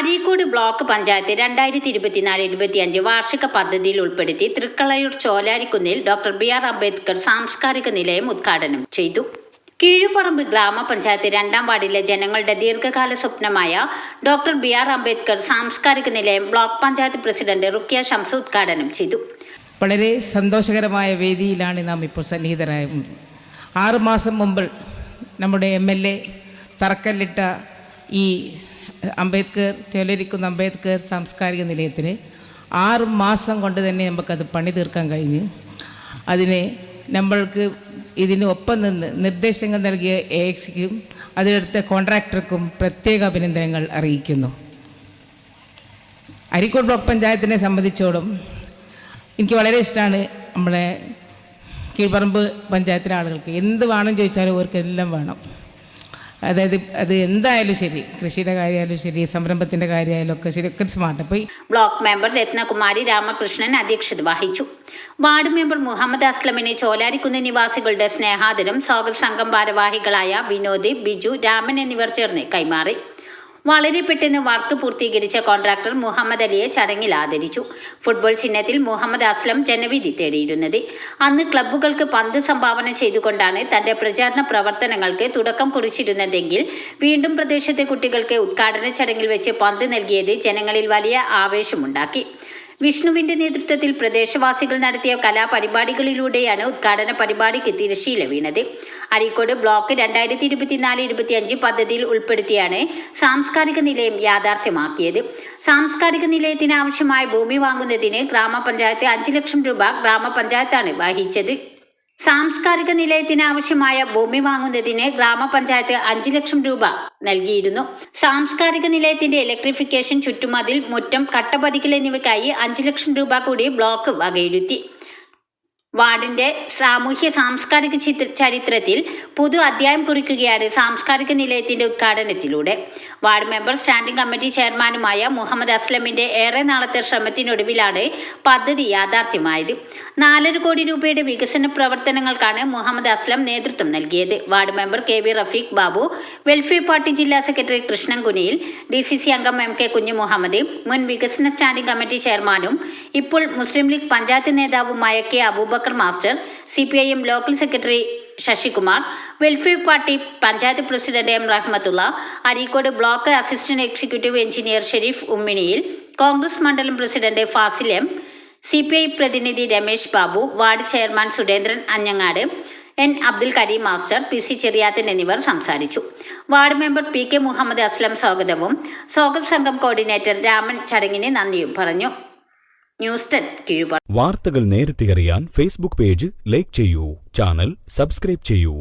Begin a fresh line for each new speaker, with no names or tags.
Areekode block panchayat രണ്ടായിരത്തി ഇരുപത്തിനാല് ഇരുപത്തിയഞ്ച് വാർഷിക പദ്ധതിയിൽ ഉൾപ്പെടുത്തി തൃക്കളയൂർ ചോലാരിക്കുന്നിൽ ഡോക്ടർ ബി ആർ അംബേദ്കർ സാംസ്കാരിക നിലയം ഉദ്ഘാടനം ചെയ്തു. കീഴുപറമ്പ് ഗ്രാമപഞ്ചായത്ത് രണ്ടാം വാർഡിലെ ജനങ്ങളുടെ ദീർഘകാല സ്വപ്നമായ ഡോക്ടർ ബി ആർ അംബേദ്കർ സാംസ്കാരിക നിലയം ബ്ലോക്ക് പഞ്ചായത്ത് പ്രസിഡന്റ് റുക്കിയ ഷംസ് ഉദ്ഘാടനം ചെയ്തു.
വളരെ സന്തോഷകരമായ വേദിയിലാണ് നാം ഇപ്പോൾ സന്നിഹിതരായത് ആറുമാസം മുമ്പ് നമ്മുടെ എം എൽ എ തറക്കല്ലിട്ട ഈ അംബേദ്കർ ചോലരിക്കുന്ന അംബേദ്കർ സാംസ്കാരിക നിലയത്തിന് ആറ് മാസം കൊണ്ട് തന്നെ നമുക്കത് പണി തീർക്കാൻ കഴിഞ്ഞ്. അതിനെ നമ്മൾക്ക് ഇതിന് ഒപ്പം നിന്ന് നിർദ്ദേശങ്ങൾ നൽകിയ എ എക്സിക്കും അതിലെടുത്ത കോൺട്രാക്ടർക്കും പ്രത്യേക അഭിനന്ദനങ്ങൾ അറിയിക്കുന്നു. അരിക്കോട് ബ്ലോക്ക് പഞ്ചായത്തിനെ സംബന്ധിച്ചോളം എനിക്ക് വളരെ ഇഷ്ടമാണ് നമ്മളെ കീഴ്പറമ്പ് പഞ്ചായത്തിലെ ആളുകൾക്ക്. എന്ത് വേണം ചോദിച്ചാലും അവർക്കെല്ലാം വേണം. അതായത് അത് എന്തായാലും ശരി കൃഷിയുടെ കാര്യമായാലും ശരി സംരംഭത്തിന്റെ കാര്യമായാലും ഒക്കെ ശരി ഒക്കെ സ്മാർട്ട് അപ്പോൾ
ബ്ലോക്ക് മെമ്പർ രത്നകുമാരി രാമകൃഷ്ണൻ അധ്യക്ഷത വഹിച്ചു. വാർഡ് മെമ്പർ മുഹമ്മദ് അസ്ലമിന് ചോലാരിക്കുന്ന് നിവാസികളുടെ സ്നേഹാദരം സ്വാഗത സംഘം ഭാരവാഹികളായ വിനോദ് ബിജു രാമൻ എന്നിവർ ചേർന്ന് കൈമാറി. വളരെ പെട്ടെന്ന് വർക്ക് പൂർത്തീകരിച്ച കോൺട്രാക്ടർ മുഹമ്മദ് അലിയെ ചടങ്ങിൽ ആദരിച്ചു. ഫുട്ബോൾ ചിഹ്നത്തിൽ മുഹമ്മദ് അസ്ലം ജനവിധി തേടിയിരുന്നത്. അന്ന് ക്ലബ്ബുകൾക്ക് പന്ത് സംഭാവന ചെയ്തുകൊണ്ടാണ് തന്റെ പ്രചാരണ പ്രവർത്തനങ്ങൾക്ക് തുടക്കം കുറിച്ചിരുന്നതെങ്കിൽ വീണ്ടും പ്രദേശത്തെ കുട്ടികൾക്ക് ഉദ്ഘാടന ചടങ്ങിൽ വെച്ച് പന്ത് നൽകിയത് ജനങ്ങളിൽ വലിയ ആവേശമുണ്ടാക്കി. വിഷ്ണുവിന്റെ നേതൃത്വത്തിൽ പ്രദേശവാസികൾ നടത്തിയ കലാപരിപാടികളിലൂടെയാണ് ഉദ്ഘാടന പരിപാടിക്ക് തിരശീല വീണത്. അരീക്കോട് ബ്ലോക്ക് രണ്ടായിരത്തി ഇരുപത്തിനാല് ഇരുപത്തിയഞ്ച് പദ്ധതിയിൽ ഉൾപ്പെടുത്തിയാണ് സാംസ്കാരിക നിലയം യാഥാർത്ഥ്യമാക്കിയത്. സാംസ്കാരിക നിലയത്തിന് ആവശ്യമായ ഭൂമി വാങ്ങുന്നതിന് ഗ്രാമപഞ്ചായത്ത് അഞ്ച് ലക്ഷം രൂപ ഗ്രാമപഞ്ചായത്താണ് വഹിച്ചത്. സാംസ്കാരിക നിലയത്തിന് ആവശ്യമായ ഭൂമി വാങ്ങുന്നതിന് ഗ്രാമപഞ്ചായത്ത് അഞ്ച് ലക്ഷം രൂപ നൽകിയിരുന്നു. സാംസ്കാരിക നിലയത്തിന്റെ ഇലക്ട്രിഫിക്കേഷൻ ചുറ്റുമതിൽ മുറ്റം കട്ടപതിക്കൽ എന്നിവയ്ക്കായി അഞ്ച് ലക്ഷം രൂപ കൂടി ബ്ലോക്ക് വകയിരുത്തി. വാർഡിന്റെ സാമൂഹ്യ സാംസ്കാരിക ചരിത്രത്തിൽ പുതു അധ്യായം കുറിക്കുകയാണ് സാംസ്കാരിക നിലയത്തിന്റെ ഉദ്ഘാടനത്തിലൂടെ. വാർഡ് മെമ്പർ സ്റ്റാൻഡിംഗ് കമ്മിറ്റി ചെയർമാനുമായ മുഹമ്മദ് അസ്ലമിന്റെ ഏറെ നാളത്തെ ശ്രമത്തിനൊടുവിലാണ് പദ്ധതി യാഥാർത്ഥ്യമായത്. നാലര കോടി രൂപയുടെ വികസന പ്രവർത്തനങ്ങൾക്കാണ് മുഹമ്മദ് അസ്ലം നേതൃത്വം നൽകിയത്. Ward member K V Rafeeq Babu welfare party ജില്ലാ secretary Krishnan Kuniyil D C C അംഗം എം കെ കുഞ്ഞു മുഹമ്മദ് മുൻ വികസന സ്റ്റാൻഡിംഗ് കമ്മിറ്റി ചെയർമാനും ഇപ്പോൾ മുസ്ലിം ലീഗ് പഞ്ചായത്ത് നേതാവുമായ K Aboobacker master C local secretary Sasikumar welfare party panchayat president M Rahmathulla Areekode block assistant executive engineer Shareef Umminiyil Congress മണ്ഡലം president Fazil M C P I പ്രതിനിധി Ramesh Babu ward chairman Surendran അഞ്ഞങ്ങാട് N Abdul Kareem master P C Cheriyathan എന്നിവർ സംസാരിച്ചു. Ward member P K Muhammad Aslam സ്വാഗതവും സ്വാഗത സംഘം coordinator Raman ചടങ്ങിന് നന്ദിയും പറഞ്ഞു. ന്യൂസ് ടെൻ കീഴുപാട്
വാർത്തകൾ നേരത്തെ അറിയാൻ ഫേസ്ബുക്ക് പേജ് ലൈക്ക് ചെയ്യൂ. ചാനൽ സബ്സ്ക്രൈബ് ചെയ്യൂ.